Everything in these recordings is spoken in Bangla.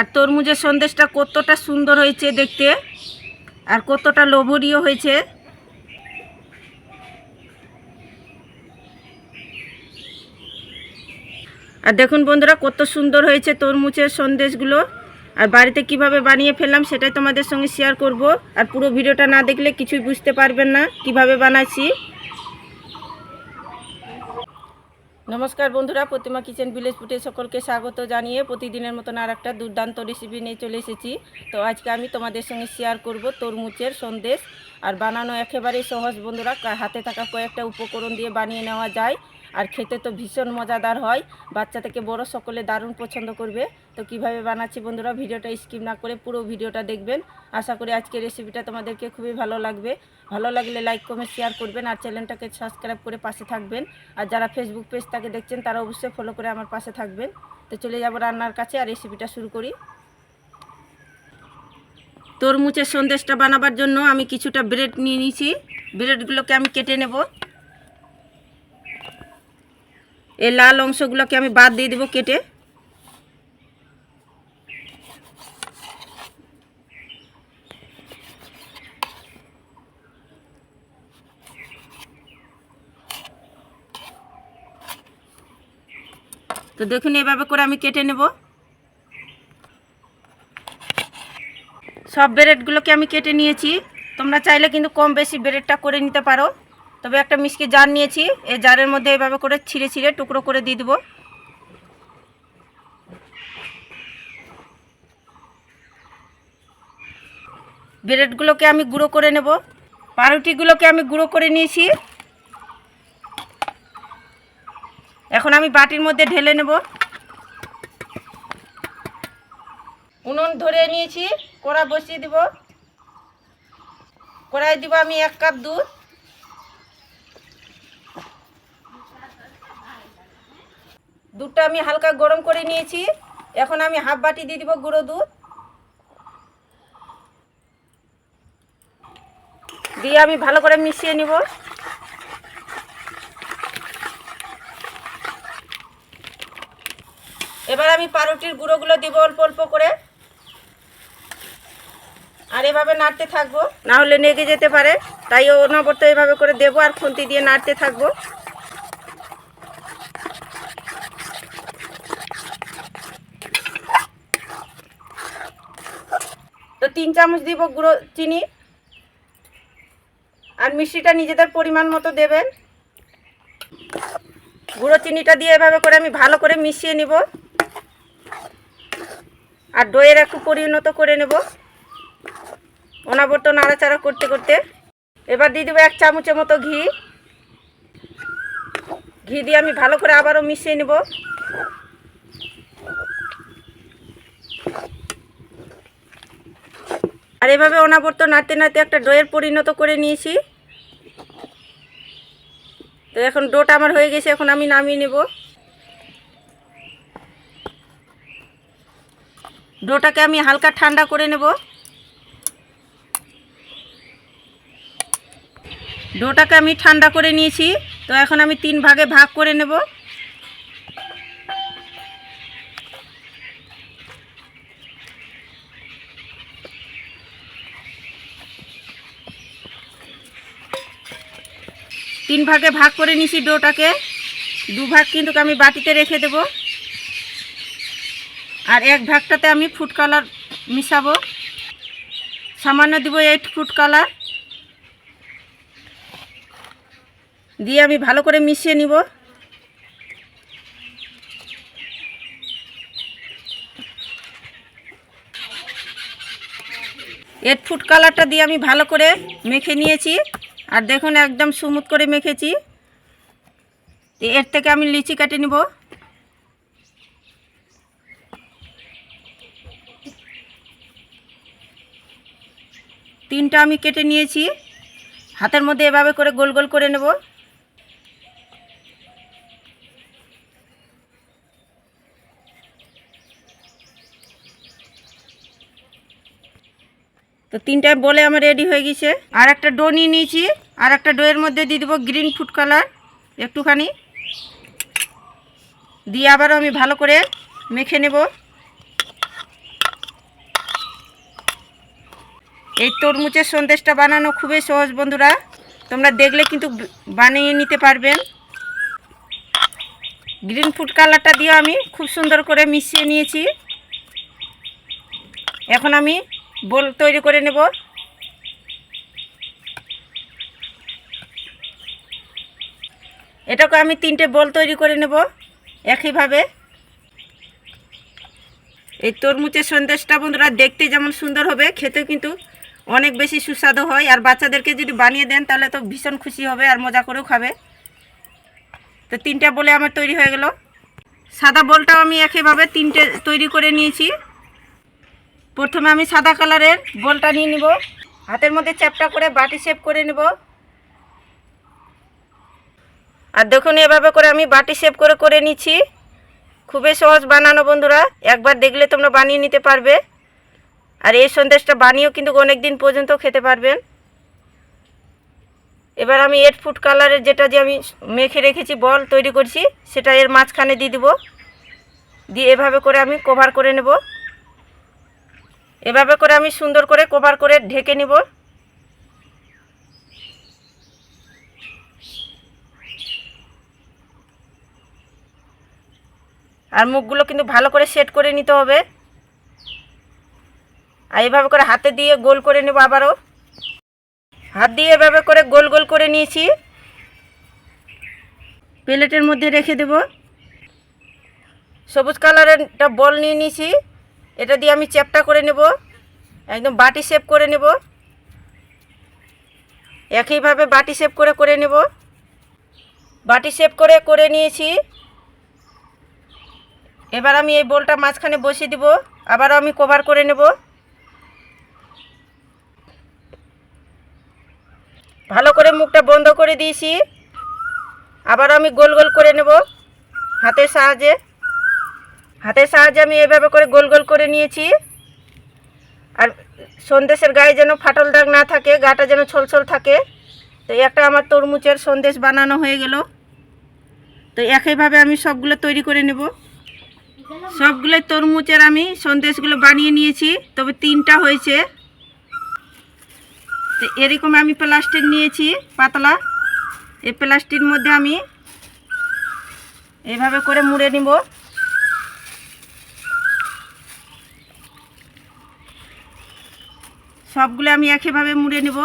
আর তরমুজের সন্দেশটা কতটা সুন্দর হয়েছে দেখতে, আর কতটা লোভনীয় হয়েছে। আর দেখুন বন্ধুরা, কত সুন্দর হয়েছে তরমুজের সন্দেশগুলো। আর বাড়িতে কীভাবে বানিয়ে ফেললাম সেটাই তোমাদের সঙ্গে শেয়ার করব। আর পুরো ভিডিওটা না দেখলে কিছুই বুঝতে পারবেন না, কীভাবে বানাচ্ছি। নমস্কার বন্ধুরা, প্রতিমা কিচেন ভিলেজ ফুটে সকলকে স্বাগত জানিয়ে প্রতিদিনের মতন আর একটা দুর্দান্ত রেসিপি নিয়ে চলে এসেছি। তো আজকে আমি তোমাদের সঙ্গে শেয়ার করব তরমুজের সন্দেশ। আর বানানো একেবারেই সহজ বন্ধুরা হাতে থাকা কয়েকটা উপকরণ দিয়ে বানিয়ে নেওয়া যায়। আর খেতে তো ভীষণ মজাদার হয়। বাচ্চা থেকে বড় সকলে দারুণ পছন্দ করবে। তো কীভাবে বানাচ্ছি বন্ধুরা, ভিডিওটা স্কিপ না করে পুরো ভিডিওটা দেখবেন। আশা করি আজকের রেসিপিটা তোমাদেরকে খুবই ভালো লাগবে। ভালো লাগলে লাইক কমেন্ট শেয়ার করবেন আর চ্যানেলটাকে সাবস্ক্রাইব করে পাশে থাকবেন। আর যারা ফেসবুক পেজটাকে দেখছেন, তারা অবশ্যই ফলো করে আমার পাশে থাকবেন। তো চলে যাব রান্নার কাছে আর রেসিপিটা শুরু করি। তরমুজের সন্দেশটা বানাবার জন্য আমি কিছুটা ব্রেড নিয়ে নিয়েছি। ব্রেডগুলোকে আমি কেটে নেব। এই লাল অংশগুলোকে আমি বাদ দিয়ে দেবো কেটে। তো দেখুন এভাবে করে আমি কেটে নেব। সব ব্রেডগুলোকে আমি কেটে নিয়েছি। তোমরা চাইলে কিন্তু কম বেশি ব্রেডটা করে নিতে পারো। তবে একটা মিষ্টি জার নিয়েছি। এই জারের মধ্যে এভাবে করে ছিঁড়ে ছিঁড়ে টুকরো করে দিয়ে দেবো। ব্রেডগুলোকে আমি গুঁড়ো করে নেব। পাউরুটিগুলোকে আমি গুঁড়ো করে নিয়েছি। এখন আমি বাটির মধ্যে ঢেলে নেব। উনুন ধরে নিয়েছি। কড়া বসিয়ে দিব। কড়াই দিব আমি এক কাপ দুধ। দুধটা আমি হালকা গরম করে নিয়েছি। এখন আমি হাফ বাটি দিয়ে দিব গুঁড়ো দুধ। দিয়ে আমি ভালো করে মিশিয়ে নিব। এবার আমি পাউরুটির গুঁড়োগুলো দিব অল্প অল্প করে। আর এভাবে নাড়তে থাকব, না হলে নেগে যেতে পারে। তাই অনবরত এভাবে করে দেবো আর খুন্তি দিয়ে নাড়তে থাকব। তো তিন চামচ দিব গুঁড়ো চিনি আর মিষ্টিটা নিজেদের পরিমাণ মতো দেবেন। গুঁড়ো চিনিটা দিয়ে এভাবে করে আমি ভালো করে মিশিয়ে নিব। আর দইয়ের একটু পরিণত করে নেব। অনাবর্ত নাড়াচাড়া করতে করতে। এবার দিয়ে দেবো এক চামচের মতো ঘি। ঘি দিয়ে আমি ভালো করে আবারও মিশিয়ে নেব। আর এভাবে অনাবর্ত নাড়তে নাড়তে একটা ডোয়ের পরিণত করে নিয়েছি। তো এখন ডোটা আমার হয়ে গেছে, এখন আমি নামিয়ে নেব। ডোটাকে আমি হালকা ঠান্ডা করে নেব। ডোটাকে আমি ঠান্ডা করে নিয়েছি, তো এখন আমি তিন ভাগে ভাগ করে নেব। তিন ভাগে ভাগ করে নিয়েছি ডোটাকে। দু ভাগ কিন্তু আমি বাটিতে রেখে দেব। আর এক ভাগটাতে আমি ফুড কালার মিশাবো। সামান্য দিব এইট ফুড কালার দিয়ে আমি ভালো করে মিশিয়ে নিব। এইট ফুড কালারটা দিয়ে আমি ভালো করে মেখে নিয়েছি। আর দেখুন একদম সুমুত করে মেখেছি। এর থেকে আমি লিচি কেটে নিব। তিনটা আমি কেটে নিয়েছি। হাতের মধ্যে এভাবে করে গোল গোল করে নেব। তো তিনটায় বলে আমার রেডি হয়ে গেছে। আর একটা ডো নিয়ে নিয়েছি, আর একটা ডোয়ের মধ্যে দিয়ে দেবো গ্রিন ফুড কালার একটুখানি। দিয়ে আবারও আমি ভালো করে মেখে নেব। এই তরমুজের সন্দেশটা বানানো খুবই সহজ বন্ধুরা, তোমরা দেখলে কিন্তু বানিয়ে নিতে পারবেন। গ্রিন ফুড কালারটা দিয়ে আমি খুব সুন্দর করে মিশিয়ে নিয়েছি। এখন আমি বোল তৈরি করে নেব। এটাকে আমি তিনটে বোল তৈরি করে নেব একইভাবে। এই তরমুজের সন্দেশটা বন্ধুরা দেখতে যেমন সুন্দর হবে, খেতেও কিন্তু অনেক বেশি সুস্বাদু হয়। আর বাচ্চাদেরকে যদি বানিয়ে দেন তাহলে তো ভীষণ খুশি হবে আর মজা করেও খাবে। তো তিনটা বলে আমার তৈরি হয়ে গেল। সাদা বলটাও আমি একইভাবে তিনটে তৈরি করে নিয়েছি। প্রথমে আমি সাদা কালারের বলটা নিয়ে নিব। হাতের মধ্যে চ্যাপটা করে বাটি শেপ করে নেব। আর দেখুন, এভাবে করে আমি বাটি শেপ করে করে নিচ্ছি। খুবই সহজ বানানো বন্ধুরা, একবার দেখলে তোমরা বানিয়ে নিতে পারবে। আর এই সন্দেশটা বানিয়েও কিন্তু অনেক দিন পর্যন্ত খেতে পারবেন। এবার আমি এট ফুট কালারের যেটা যে আমি মেখে রেখেছি, বল তৈরি করছি, সেটা এর মাঝখানে দিয়ে দিব। দিয়ে এভাবে করে আমি কভার করে নেব। এভাবে করে আমি সুন্দর করে কভার করে ঢেকে নেব। আর মুখগুলো কিন্তু ভালো করে সেট করে নিতে হবে। আর এভাবে করে হাতে দিয়ে গোল করে নেব আবারও। হাত দিয়ে এভাবে করে গোল গোল করে নিয়েছি। প্লেটের মধ্যে রেখে দেব। সবুজ কালারের একটা বল নিয়ে নিয়েছি। এটা দিয়ে আমি চ্যাপটা করে নেব। একদম বাটি শেপ করে নেব। একইভাবে বাটি শেপ করে করে নেব। বাটি শেপ করে করে নিয়েছি। এবার আমি এই বোলটা মাঝখানে বসিয়ে দিব। আবারও আমি কভার করে নেব। ভালো করে মুখটা বন্ধ করে দিয়েছি। আবার আমি গোল গোল করে নেব হাতের সাহায্যে। হাতের সাহায্যে আমি এভাবে করে গোল গোল করে নিয়েছি। আর সন্দেশের গায়ে যেন ফাটল দাগ না থাকে, গাটা যেন ছলছল থাকে। তো একটা আমার তরমুজের সন্দেশ বানানো হয়ে গেল। তো একইভাবে আমি সবগুলো তৈরি করে নেব। সবগুলো তরমুজের আমি সন্দেশগুলো বানিয়ে নিয়েছি, তবে তিনটা হয়েছে। তো এরকম আমি প্লাস্টিক নিয়েছি, পাতলা। এই প্লাস্টিকের মধ্যে আমি এভাবে করে মুড়ে নিব। সবগুলো আমি একইভাবে মুড়ে নেব।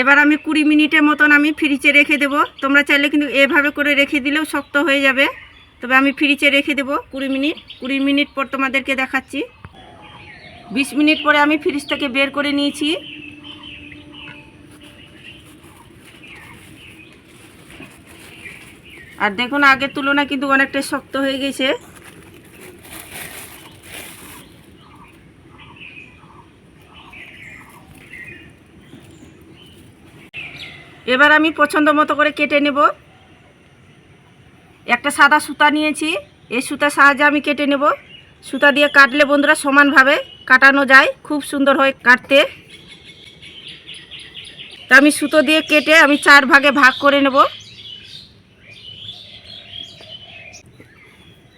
এবার আমি কুড়ি মিনিটের মতন আমি ফ্রিজে রেখে দেব। তোমরা চাইলে কিন্তু এভাবে করে রেখে দিলেও শক্ত হয়ে যাবে। তবে আমি ফ্রিজে রেখে দেব কুড়ি মিনিট। কুড়ি মিনিট পর তোমাদেরকে দেখাচ্ছি। বিশ মিনিট পরে আমি ফ্রিজ থেকে বের করে নিয়েছি। আর দেখুন, আগের তুলনায় কিন্তু অনেকটাই শক্ত হয়ে গেছে। এবার আমি পছন্দ মতো করে কেটে নেব। একটা সাদা সুতা নিয়েছি। এই সুতার সাহায্যে আমি কেটে নেব। সুতা দিয়ে কাটলে বন্ধুরা সমানভাবে কাটানো যায়, খুব সুন্দর হয় কাটতে। তা আমি সুতো দিয়ে কেটে আমি চার ভাগে ভাগ করে নেব।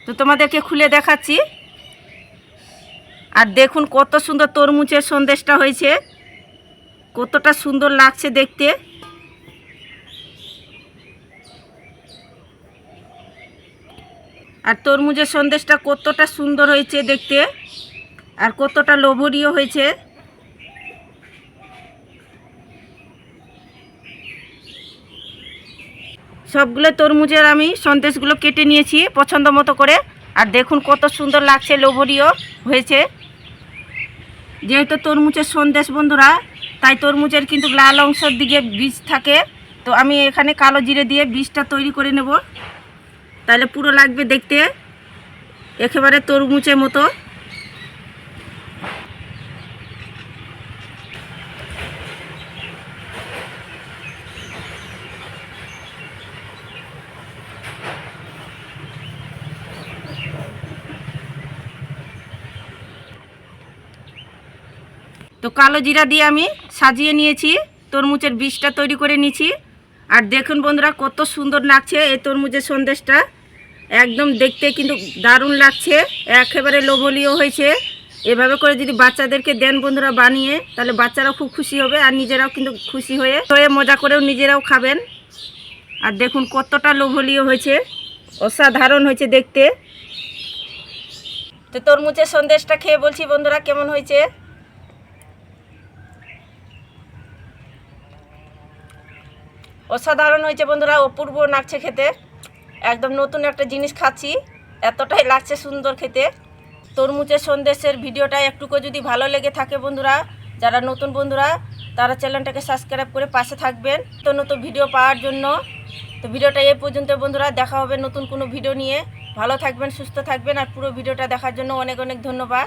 তো তোমাদেরকে খুলে দেখাচ্ছি। আর দেখুন কত সুন্দর তরমুজের সন্দেশটা হয়েছে। কতটা সুন্দর লাগছে দেখতে। আর তরমুজের সন্দেশটা কতটা সুন্দর হয়েছে দেখতে। আর কতটা লোভনীয় হয়েছে। সবগুলো তরমুজের আমি সন্দেশগুলো কেটে নিয়েছি পছন্দ মতো করে। আর দেখুন কত সুন্দর লাগছে, লোভনীয় হয়েছে। যেহেতু তরমুজের সন্দেশ বন্ধুরা, তাই তরমুজের কিন্তু লাল অংশের দিকে বীজ থাকে। তো আমি এখানে কালো জিরে দিয়ে বীজটা তৈরি করে নেব। তাহলে পুরো লাগবে দেখতে। একেবারে তরমুজের মতো। তো কালো জিরা দিয়ে আমি সাজিয়ে নিয়েছি, তরমুজের বীজটা তৈরি করে নিয়েছি। আর দেখুন বন্ধুরা, কত সুন্দর লাগছে এই তরমুজের সন্দেশটা। একদম দেখতে কিন্তু দারুণ লাগছে, একেবারে লোভনীয় হয়েছে। এভাবে করে যদি বাচ্চাদেরকে দেন বন্ধুরা বানিয়ে, তাহলে বাচ্চারাও খুব খুশি হবে আর নিজেরাও কিন্তু খুশি হয়ে হয়ে মজা করেও নিজেরাও খাবেন। আর দেখুন কতটা লোভনীয় হয়েছে, অসাধারণ হয়েছে দেখতে। তো তরমুজের সন্দেশটা খেয়ে বলছি বন্ধুরা, কেমন হয়েছে? অসাধারণ হয়েছে বন্ধুরা অপূর্ব লাগছে খেতে। একদম নতুন একটা জিনিস খাচ্ছি, এতটাই লাগছে সুন্দর খেতে। তরমুজের সন্দেশের ভিডিওটা একটুকু যদি ভালো লেগে থাকে বন্ধুরা, যারা নতুন বন্ধুরা, তারা চ্যানেলটাকে সাবস্ক্রাইব করে পাশে থাকবেন। তো নতুন ভিডিও পাওয়ার জন্য। তো ভিডিওটা এই পর্যন্ত বন্ধুরা, দেখা হবে নতুন কোনো ভিডিও নিয়ে। ভালো থাকবেন, সুস্থ থাকবেন, আর পুরো ভিডিওটা দেখার জন্য অনেক অনেক ধন্যবাদ।